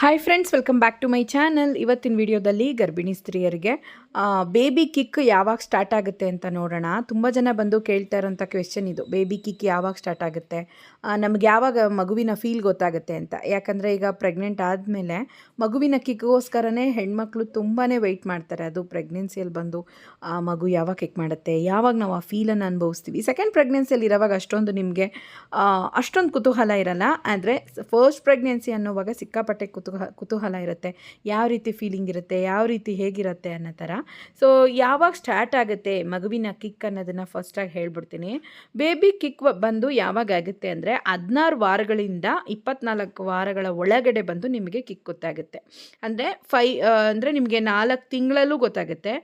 Hi friends welcome back to my channel ಇವತ್ತಿನ ವಿಡಿಯೋದಲ್ಲಿ ಗರ್ಭಿಣಿ ಸ್ತ್ರೀಯರಿಗೆ ಬೇಬಿ ಕಿಕ್ ಯಾವಾಗ ಸ್ಟಾರ್ಟ್ ಆಗುತ್ತೆ ಅಂತ ನೋಡೋಣ. ತುಂಬ ಜನ ಬಂದು ಕೇಳ್ತಾ ಇರೋಂಥ ಕ್ವೆಶನ್ ಇದು. ಬೇಬಿ ಕಿಕ್ ಯಾವಾಗ ಸ್ಟಾರ್ಟ್ ಆಗುತ್ತೆ? ನಮ್ಗೆ ಯಾವಾಗ ಮಗುವಿನ ಫೀಲ್ ಗೊತ್ತಾಗುತ್ತೆ ಅಂತ. ಯಾಕಂದರೆ ಈಗ ಪ್ರೆಗ್ನೆಂಟ್ ಆದಮೇಲೆ ಮಗುವಿನ ಕಿಕ್ಗೋಸ್ಕರನೇ ಹೆಣ್ಮಕ್ಳು ತುಂಬಾ ವೆಯ್ಟ್ ಮಾಡ್ತಾರೆ. ಅದು ಪ್ರೆಗ್ನೆನ್ಸಿಯಲ್ಲಿ ಬಂದು, ಆ, ಮಗು ಯಾವಾಗ ಕಿಕ್ ಮಾಡುತ್ತೆ? ಯಾವಾಗ ನಾವು ಆ ಫೀಲನ್ನು ಅನುಭವಿಸ್ತೀವಿ? ಸೆಕೆಂಡ್ ಪ್ರೆಗ್ನೆನ್ಸಿಯಲ್ಲಿ ಇರೋವಾಗ ಅಷ್ಟೊಂದು ನಿಮಗೆ ಅಷ್ಟೊಂದು ಕುತೂಹಲ ಇರಲ್ಲ. ಆದರೆ ಫಸ್ಟ್ ಪ್ರೆಗ್ನೆನ್ಸಿ ಅನ್ನೋವಾಗ ಸಿಕ್ಕಾಪಟ್ಟೆ ಕುತೂಹ ಕುತೂಹಲ ಇರುತ್ತೆ. ಯಾವ ರೀತಿ ಫೀಲಿಂಗ್ ಇರುತ್ತೆ, ಯಾವ ರೀತಿ ಹೇಗಿರುತ್ತೆ ಅನ್ನೋ ಥರ. ಸೊ ಯಾವಾಗ ಸ್ಟಾರ್ಟ್ ಆಗುತ್ತೆ ಮಗುವಿನ ಕಿಕ್ ಅನ್ನೋದನ್ನು ಫಸ್ಟಾಗಿ ಹೇಳ್ಬಿಡ್ತೀನಿ. ಬೇಬಿ ಕಿಕ್ ಬಂದು ಯಾವಾಗ ಆಗುತ್ತೆ ಅಂದರೆ ಹದಿನಾರು ವಾರಗಳಿಂದ ಇಪ್ಪತ್ನಾಲ್ಕು ವಾರಗಳ ಒಳಗಡೆ ಬಂದು ನಿಮಗೆ ಕಿಕ್ ಗೊತ್ತಾಗುತ್ತೆ. ಅಂದರೆ ಫೈ ಅಂದರೆ ನಿಮಗೆ ನಾಲ್ಕು ತಿಂಗಳಲ್ಲೂ ಗೊತ್ತಾಗುತ್ತೆ,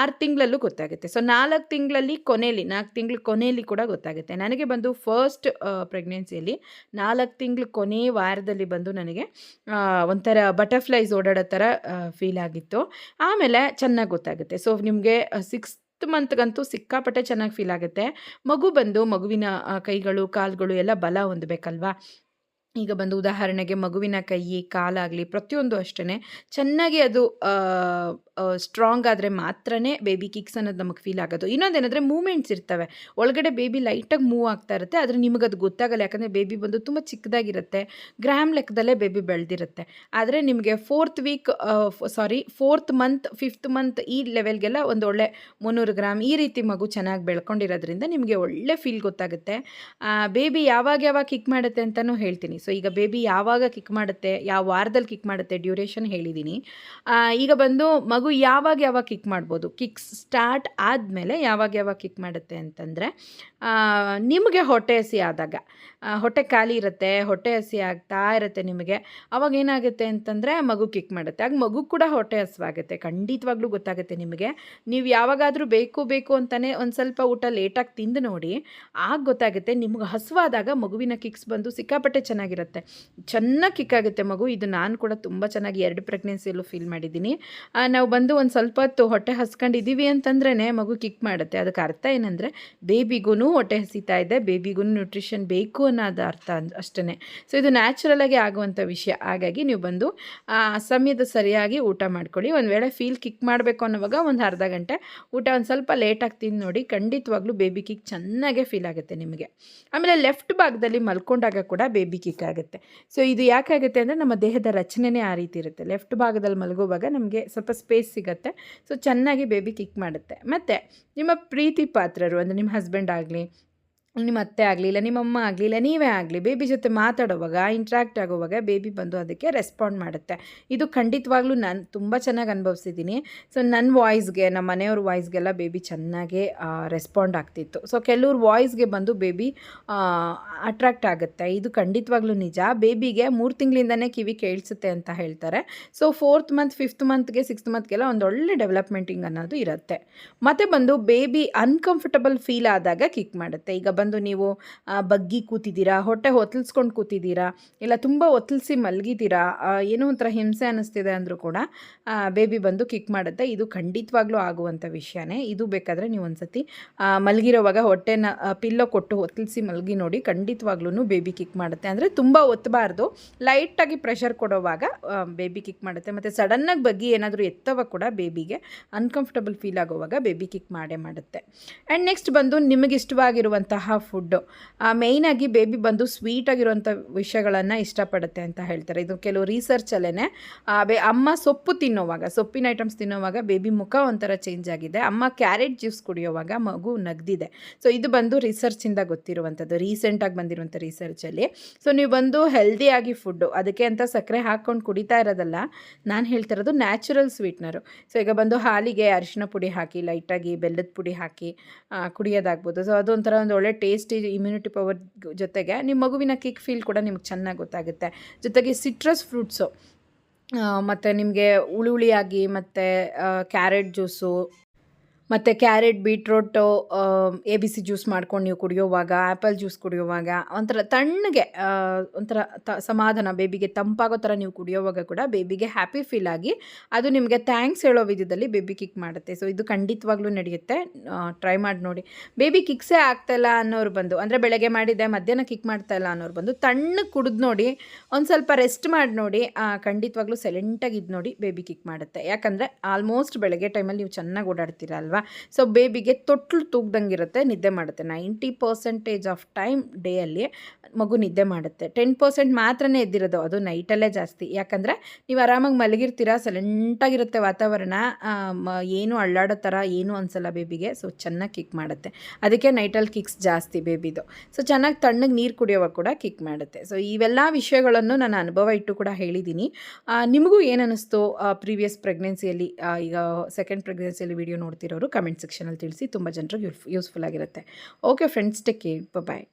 ಆರು ತಿಂಗಳಲ್ಲೂ ಗೊತ್ತಾಗುತ್ತೆ. ಸೊ ನಾಲ್ಕು ತಿಂಗಳಲ್ಲಿ ಕೊನೆಯಲ್ಲಿ ನಾಲ್ಕು ತಿಂಗಳ ಕೊನೆಯಲ್ಲಿ ಕೂಡ ಗೊತ್ತಾಗುತ್ತೆ. ನನಗೆ ಬಂದು ಫಸ್ಟ್ ಪ್ರೆಗ್ನೆನ್ಸಿಯಲ್ಲಿ ನಾಲ್ಕು ತಿಂಗಳ ಕೊನೆ ವಾರದಲ್ಲಿ ಬಂದು ನನಗೆ ಒಂಥರ ಬಟರ್ಫ್ಲೈಸ್ ಓಡಾಡೋ ಥರ ಫೀಲ್ ಆಗಿತ್ತು. ಆಮೇಲೆ ಚೆನ್ನಾಗಿ ಗೊತ್ತಾಗುತ್ತೆ. ಸೊ ನಿಮಗೆ ಸಿಕ್ಸ್ತ್ ಮಂತ್ಗಂತೂ ಸಿಕ್ಕಾಪಟ್ಟೆ ಚೆನ್ನಾಗಿ ಫೀಲ್ ಆಗುತ್ತೆ. ಮಗು ಬಂದು ಮಗುವಿನ ಕೈಗಳು, ಕಾಲುಗಳು ಎಲ್ಲ ಬಲ ಹೊಂದಬೇಕಲ್ವಾ? ಈಗ ಬಂದು ಉದಾಹರಣೆಗೆ ಮಗುವಿನ ಕೈ ಕಾಲಾಗಲಿ ಪ್ರತಿಯೊಂದು ಅಷ್ಟೇ ಚೆನ್ನಾಗಿ ಅದು ಸ್ಟ್ರಾಂಗ್ ಆದರೆ ಮಾತ್ರನೇ ಬೇಬಿ ಕಿಕ್ಸ್ ಅನ್ನೋದು ನಮಗೆ ಫೀಲ್ ಆಗೋದು. ಇನ್ನೊಂದೇನೆಂದರೆ ಮೂಮೆಂಟ್ಸ್ ಇರ್ತವೆ. ಒಳಗಡೆ ಬೇಬಿ ಲೈಟಾಗಿ ಮೂವ್ ಆಗ್ತಾ ಇರುತ್ತೆ, ಆದರೆ ನಿಮಗೆ ಅದು ಗೊತ್ತಾಗಲ್ಲ. ಯಾಕಂದರೆ ಬೇಬಿ ಬಂದು ತುಂಬ ಚಿಕ್ಕದಾಗಿರುತ್ತೆ ಗ್ರಾಮ್ ಲೆಕ್ಕದಲ್ಲೇ ಬೇಬಿ ಬೆಳೆದಿರುತ್ತೆ. ಆದರೆ ನಿಮಗೆ fourth week sorry fourth month fifth month ಈ ಲೆವೆಲ್ಗೆಲ್ಲ ಒಂದು ಒಳ್ಳೆ ಮುನ್ನೂರು ಗ್ರಾಮ್ ಈ ರೀತಿ ಮಗು ಚೆನ್ನಾಗಿ ಬೆಳ್ಕೊಂಡಿರೋದ್ರಿಂದ ನಿಮಗೆ ಒಳ್ಳೆ ಫೀಲ್ ಗೊತ್ತಾಗುತ್ತೆ. ಬೇಬಿ ಯಾವಾಗ ಯಾವಾಗ ಕಿಕ್ ಮಾಡುತ್ತೆ ಅಂತಲೂ ಹೇಳ್ತೀನಿ. ಸೊ ಈಗ ಬೇಬಿ ಯಾವಾಗ ಕಿಕ್ ಮಾಡುತ್ತೆ, ಯಾವ ವಾರದಲ್ಲಿ ಕಿಕ್ ಮಾಡುತ್ತೆ ಡ್ಯೂರೇಷನ್ ಹೇಳಿದ್ದೀನಿ ಈಗ ಬಂದು ಮಗು ಯಾವಾಗ ಯಾವಾಗ ಕಿಕ್ ಮಾಡ್ಬೋದು? ಕಿಕ್ ಸ್ಟಾರ್ಟ್ ಆದಮೇಲೆ ಯಾವಾಗ ಯಾವಾಗ ಕಿಕ್ ಮಾಡುತ್ತೆ ಅಂತಂದರೆ ನಿಮಗೆ ಹೊಟ್ಟೆ ಹಸಿ ಆದಾಗ. ಹೊಟ್ಟೆ ಖಾಲಿ ಇರುತ್ತೆ, ಹೊಟ್ಟೆ ಹಸಿ ಆಗ್ತಾ ಇರುತ್ತೆ ನಿಮಗೆ. ಅವಾಗ ಏನಾಗುತ್ತೆ ಅಂತಂದರೆ ಮಗು ಕಿಕ್ ಮಾಡುತ್ತೆ. ಆಗ ಮಗು ಕೂಡ ಹೊಟ್ಟೆ ಹಸಿವಾಗುತ್ತೆ. ಖಂಡಿತವಾಗ್ಲೂ ಗೊತ್ತಾಗುತ್ತೆ ನಿಮಗೆ. ನೀವು ಯಾವಾಗಾದರೂ ಬೇಕು ಬೇಕು ಅಂತಲೇ ಒಂದು ಸ್ವಲ್ಪ ಊಟ ಲೇಟಾಗಿ ತಿಂದು ನೋಡಿ, ಆಗ ಗೊತ್ತಾಗುತ್ತೆ ನಿಮ್ಗೆ ಹಸುವಾದಾಗ ಮಗುವಿನ ಕಿಕ್ಸ್ ಬಂದು ಸಿಕ್ಕಾಪಟ್ಟೆ ಚೆನ್ನಾಗಿರುತ್ತೆ. ಚೆನ್ನಾಗಿ ಕಿಕ್ ಆಗುತ್ತೆ ಮಗು. ಇದು ನಾನು ಕೂಡ ತುಂಬ ಚೆನ್ನಾಗಿ ಎರಡು ಪ್ರೆಗ್ನೆನ್ಸಿಯಲ್ಲೂ ಫೀಲ್ ಮಾಡಿದ್ದೀನಿ. ನಾವು ಬಂದು ಒಂದು ಸ್ವಲ್ಪ ಹೊತ್ತು ಹೊಟ್ಟೆ ಹಸ್ಕೊಂಡಿದ್ದೀವಿ ಅಂತಂದ್ರೇ ಮಗು ಕಿಕ್ ಮಾಡುತ್ತೆ. ಅದಕ್ಕೆ ಅರ್ಥ ಏನಂದರೆ ಬೇಬಿಗೂ ಹೊಟ್ಟೆ ಹಸಿತಾ ಇದೆ. ಬೇಬಿಗೂ ನ್ಯೂಟ್ರಿಷನ್ ಬೇಕು ಅನ್ನೋದು ಅರ್ಥ ಅಷ್ಟೇ ಸೊ ಇದು ನ್ಯಾಚುರಲಾಗಿ ಆಗುವಂಥ ವಿಷಯ. ಹಾಗಾಗಿ ನೀವು ಬಂದು ಸಮಯದ ಸರಿಯಾಗಿ ಊಟ ಮಾಡ್ಕೊಳ್ಳಿ. ಒಂದು ವೇಳೆ ಫೀಲ್ ಕಿಕ್ ಮಾಡಬೇಕು ಅನ್ನೋವಾಗ ಒಂದು ಅರ್ಧ ಗಂಟೆ ಊಟ ಒಂದು ಸ್ವಲ್ಪ ಲೇಟಾಗಿ ತಿಂದು ನೋಡಿ ಖಂಡಿತವಾಗ್ಲೂ ಬೇಬಿ ಕಿಕ್ ಚೆನ್ನಾಗೆ ಫೀಲ್ ಆಗುತ್ತೆ ನಿಮಗೆ. ಆಮೇಲೆ ಲೆಫ್ಟ್ ಭಾಗದಲ್ಲಿ ಮಲ್ಕೊಂಡಾಗ ಕೂಡ ಬೇಬಿ ಕಿಕ್ ಆಗುತ್ತೆ ಸೊ ಇದು ಯಾಕಾಗುತ್ತೆ ಅಂದರೆ ನಮ್ಮ ದೇಹದ ರಚನೆನೇ ಆ ರೀತಿ ಇರುತ್ತೆ. ಲೆಫ್ಟ್ ಭಾಗದಲ್ಲಿ ಮಲಗುವಾಗ ನಮಗೆ ಸ್ವಲ್ಪ ಸ್ಪೇಸ್ ಸಿಗುತ್ತೆ. ಸೊ ಚೆನ್ನಾಗಿ ಬೇಬಿ ಕಿಕ್ ಮಾಡುತ್ತೆ. ಮತ್ತು ನಿಮ್ಮ ಪ್ರೀತಿ ಪಾತ್ರರು, ಅಂದರೆ ನಿಮ್ಮ ಹಸ್ಬೆಂಡ್ ಆಗಲಿ ನಿಮ್ಮ ಅತ್ತೆ ಆಗಲಿ ಇಲ್ಲ ನಿಮ್ಮ ಅಮ್ಮ ಆಗಲಿ ಇಲ್ಲ ನೀವೇ ಆಗಲಿ ಬೇಬಿ ಜೊತೆ ಮಾತಾಡುವಾಗ ಇಂಟ್ರ್ಯಾಕ್ಟ್ ಆಗುವಾಗ ಬೇಬಿ ಬಂದು ಅದಕ್ಕೆ ರೆಸ್ಪಾಂಡ್ ಮಾಡುತ್ತೆ. ಇದು ಖಂಡಿತವಾಗ್ಲೂ ನಾನು ತುಂಬ ಚೆನ್ನಾಗಿ ಅನುಭವಿಸಿದ್ದೀನಿ. ಸೊ ನನ್ನ ವಾಯ್ಸ್ಗೆ ನಮ್ಮ ಮನೆಯವ್ರ ವಾಯ್ಸ್ಗೆಲ್ಲ ಬೇಬಿ ಚೆನ್ನಾಗೇ ರೆಸ್ಪಾಂಡ್ ಆಗ್ತಿತ್ತು. ಸೊ ಕೆಲವ್ರ ವಾಯ್ಸ್ಗೆ ಬಂದು ಬೇಬಿ ಅಟ್ರಾಕ್ಟ್ ಆಗುತ್ತೆ. ಇದು ಖಂಡಿತವಾಗ್ಲೂ ನಿಜ. ಬೇಬಿಗೆ ಮೂರು ತಿಂಗಳಿಂದನೇ ಕಿವಿ ಕೇಳಿಸುತ್ತೆ ಅಂತ ಹೇಳ್ತಾರೆ. ಸೊ ಫೋರ್ತ್ ಮಂತ್ ಫಿಫ್ತ್ ಮಂತ್ಗೆ ಸಿಕ್ಸ್ತ್ ಮಂತ್ಗೆಲ್ಲ ಒಂದು ಒಳ್ಳೆ ಡೆವಲಪ್ಮೆಂಟಿಂಗ್ ಅನ್ನೋದು ಇರುತ್ತೆ. ಮತ್ತು ಬಂದು ಬೇಬಿ ಅನ್ಕಂಫರ್ಟಬಲ್ ಫೀಲ್ ಆದಾಗ ಕಿಕ್ ಮಾಡುತ್ತೆ. ಈಗ ಬಂದು ನೀವು ಬಗ್ಗಿ ಕೂತಿದ್ದೀರಾ, ಹೊಟ್ಟೆ ಹೊತ್ತಲ್ಸ್ಕೊಂಡು ಕೂತಿದ್ದೀರಾ, ಇಲ್ಲ ತುಂಬ ಒತ್ತಲಿಸಿ ಮಲಗಿದ್ದೀರಾ ಏನೋ ಒಂಥರ ಹಿಂಸೆ ಅನ್ನಿಸ್ತಿದೆ ಅಂದರೂ ಕೂಡ ಬೇಬಿ ಬಂದು ಕಿಕ್ ಮಾಡುತ್ತೆ. ಇದು ಖಂಡಿತವಾಗ್ಲೂ ಆಗುವಂಥ ವಿಷಯನೇ. ಇದು ಬೇಕಾದರೆ ನೀವು ಒಂದ್ಸತಿ ಮಲಗಿರೋವಾಗ ಹೊಟ್ಟೆನ ಪಿಲ್ಲೋ ಕೊಟ್ಟು ಒತ್ತಲ್ಸಿ ಮಲಗಿ ನೋಡಿ ಖಂಡಿತವಾಗ್ಲೂ ಬೇಬಿ ಕಿಕ್ ಮಾಡುತ್ತೆ. ಅಂದರೆ ತುಂಬ ಒತ್ತಬಾರ್ದು ಲೈಟಾಗಿ ಪ್ರೆಷರ್ ಕೊಡೋವಾಗ ಬೇಬಿ ಕಿಕ್ ಮಾಡುತ್ತೆ. ಮತ್ತು ಸಡನ್ನಾಗಿ ಬಗ್ಗಿ ಏನಾದರೂ ಎತ್ತವಾಗ ಕೂಡ ಬೇಬಿಗೆ, ಅನ್ಕಂಫರ್ಟಬಲ್ ಫೀಲ್ ಆಗೋವಾಗ ಬೇಬಿ ಕಿಕ್ ಮಾಡೇ ಮಾಡುತ್ತೆ. ಆ್ಯಂಡ್ ನೆಕ್ಸ್ಟ್ ಬಂದು ನಿಮಗೆ ಇಷ್ಟವಾಗಿರುವಂತಹ ಫುಡ್ಡು ಆಗಿ ಬೇಬಿ ಬಂದು ಸ್ವೀಟ್ ಆಗಿರುವಂಥ ವಿಷಯಗಳನ್ನು ಇಷ್ಟಪಡುತ್ತೆ ಅಂತ ಹೇಳ್ತಾರೆ. ಇದು ಕೆಲವು ರಿಸರ್ಚಲ್ಲೇ ಬೇ, ಅಮ್ಮ ಸೊಪ್ಪು ತಿನ್ನೋವಾಗ, ಸೊಪ್ಪಿನ ಐಟಮ್ಸ್ ತಿನ್ನೋವಾಗ ಬೇಬಿ ಮುಖ ಒಂಥರ ಚೇಂಜ್ ಆಗಿದೆ. ಅಮ್ಮ ಕ್ಯಾರೆಟ್ ಜ್ಯೂಸ್ ಕುಡಿಯೋವಾಗ ಮಗು ನಗ್ದಿದೆ. ಸೊ ಇದು ಬಂದು ರಿಸರ್ಚಿಂದ ಗೊತ್ತಿರುವಂಥದ್ದು ರೀಸೆಂಟಾಗಿ ಬಂದಿರುವಂಥ ರಿಸರ್ಚಲ್ಲಿ ಸೊ ನೀವು ಬಂದು ಹೆಲ್ದಿಯಾಗಿ ಫುಡ್ಡು ಅದಕ್ಕೆ ಅಂತ ಸಕ್ಕರೆ ಹಾಕ್ಕೊಂಡು ಕುಡಿತಾ ಇರೋದಲ್ಲ, ನಾನು ಹೇಳ್ತಿರೋದು ನ್ಯಾಚುರಲ್ ಸ್ವೀಟ್ನರು ಸೊ ಈಗ ಬಂದು ಹಾಲಿಗೆ ಅರಿಶಿನ ಪುಡಿ ಹಾಕಿ ಲೈಟಾಗಿ ಬೆಲ್ಲದ ಪುಡಿ ಹಾಕಿ ಕುಡಿಯೋದಾಗ್ಬೋದು. ಸೊ ಅದೊಂಥರ ಒಂದು ಒಳ್ಳೆ ಟೇಸ್ಟಿ ಇಮ್ಯುನಿಟಿ ಪವರ್ ಜೊತೆಗೆ ನಿಮ್ಮ ಮಗುವಿನ ಕಿಕ್ ಫೀಲ್ ಕೂಡ ನಿಮ್ಗೆ ಚೆನ್ನಾಗಿ ಗೊತ್ತಾಗುತ್ತೆ. ಜೊತೆಗೆ ಸಿಟ್ರಸ್ ಫ್ರೂಟ್ಸು ಮತ್ತು ನಿಮಗೆ ಹುಳಿ ಹುಳಿಯಾಗಿ ಮತ್ತು ಕ್ಯಾರೆಟ್ ಜ್ಯೂಸು ಮತ್ತು carrot, beetroot A B C juice ಮಾಡ್ಕೊಂಡು ನೀವು ಕುಡಿಯೋವಾಗ, ಆ್ಯಪಲ್ ಜ್ಯೂಸ್ ಕುಡಿಯೋವಾಗ ಒಂಥರ ತಣ್ಣಗೆ ಒಂಥರ ತ, ಸಮಾಧಾನ, ಬೇಬಿಗೆ ತಂಪಾಗೋ ಥರ ನೀವು ಕುಡಿಯೋವಾಗ ಕೂಡ ಬೇಬಿಗೆ ಹ್ಯಾಪಿ ಫೀಲ್ ಆಗಿ ಅದು ನಿಮಗೆ ಥ್ಯಾಂಕ್ಸ್ ಹೇಳೋ ವಿಧದಲ್ಲಿ ಬೇಬಿ ಕಿಕ್ ಮಾಡುತ್ತೆ. ಸೊ, ಇದು ಖಂಡಿತವಾಗ್ಲೂ ನಡೆಯುತ್ತೆ. ಟ್ರೈ ಮಾಡಿ ನೋಡಿ. ಬೇಬಿ ಕಿಕ್ಸೇ ಆಗ್ತಾಯಿಲ್ಲ ಅನ್ನೋರು ಬಂದು, ಅಂದರೆ ಬೆಳಗ್ಗೆ ಮಾಡಿದ್ದೆ ಮಧ್ಯಾಹ್ನ ಕಿಕ್ ಮಾಡ್ತಾಯಿಲ್ಲ ಅನ್ನೋರು ಬಂದು ತಣ್ಣಗೆ ಕುಡಿದು ನೋಡಿ, ಒಂದು ಸ್ವಲ್ಪ ರೆಸ್ಟ್ ಮಾಡಿ ನೋಡಿ ಖಂಡಿತವಾಗ್ಲೂ ಸೈಲೆಂಟಾಗಿ ಇದು ನೋಡಿ ಬೇಬಿ ಕಿಕ್ ಮಾಡುತ್ತೆ. ಯಾಕಂದರೆ ಆಲ್ಮೋಸ್ಟ್ ಬೆಳಗ್ಗೆ ಟೈಮಲ್ಲಿ ನೀವು ಚೆನ್ನಾಗಿ ಓಡಾಡ್ತೀರ ಅಲ್ವಾ? ಸೊ ಬೇಬಿಗೆ ತೊಟ್ಲು ತೂಗ್ದಂಗಿರುತ್ತೆ, ನಿದ್ದೆ ಮಾಡುತ್ತೆ. ನೈಂಟಿ ಪರ್ಸೆಂಟೇಜ್ ಆಫ್ ಟೈಮ್ ಡೇಯಲ್ಲಿ ಮಗು ನಿದ್ದೆ ಮಾಡುತ್ತೆ. ಟೆನ್ ಪರ್ಸೆಂಟ್ ಮಾತ್ರನೇ ಎದ್ದಿರೋದು, ಅದು ನೈಟಲ್ಲೇ ಜಾಸ್ತಿ. ಯಾಕಂದರೆ ನೀವು ಆರಾಮಾಗಿ ಮಲಗಿರ್ತೀರ, ಸೈಲೆಂಟಾಗಿರುತ್ತೆ ವಾತಾವರಣ ಏನು ಅಳ್ಳಾಡೋ ಥರ ಏನು ಅನಿಸಲ್ಲ ಬೇಬಿಗೆ. ಸೊ ಚೆನ್ನಾಗಿ ಕಿಕ್ ಮಾಡುತ್ತೆ. ಅದಕ್ಕೆ ನೈಟಲ್ಲಿ ಕಿಕ್ಸ್ ಜಾಸ್ತಿ ಬೇಬಿದು. ಸೊ ಚೆನ್ನಾಗಿ ತಣ್ಣಗೆ ನೀರು ಕುಡಿಯೋವಾಗ ಕೂಡ ಕಿಕ್ ಮಾಡುತ್ತೆ. ಸೊ ಇವೆಲ್ಲ ವಿಷಯಗಳನ್ನು ನಾನು ಅನುಭವ ಇಟ್ಟು ಕೂಡ ಹೇಳಿದ್ದೀನಿ ನಿಮಗೂ ಏನು ಅನ್ನಿಸ್ತು ಪ್ರೀವಿಯಸ್ ಪ್ರೆಗ್ನೆನ್ಸಿಯಲ್ಲಿ ಈಗ ಸೆಕೆಂಡ್ ಪ್ರೆಗ್ನೆನ್ಸಿಯಲ್ಲಿ ವಿಡಿಯೋ ನೋಡ್ತಿರೋರು? ಕಮೆಂಟ್ ಸೆಕ್ಷನಲ್ಲಿ ತಿಳಿಸಿ ತುಂಬ ಜನರಿಗೆ ಯೂಸ್ಫುಲ್ ಆಗಿರುತ್ತೆ okay friends take care bye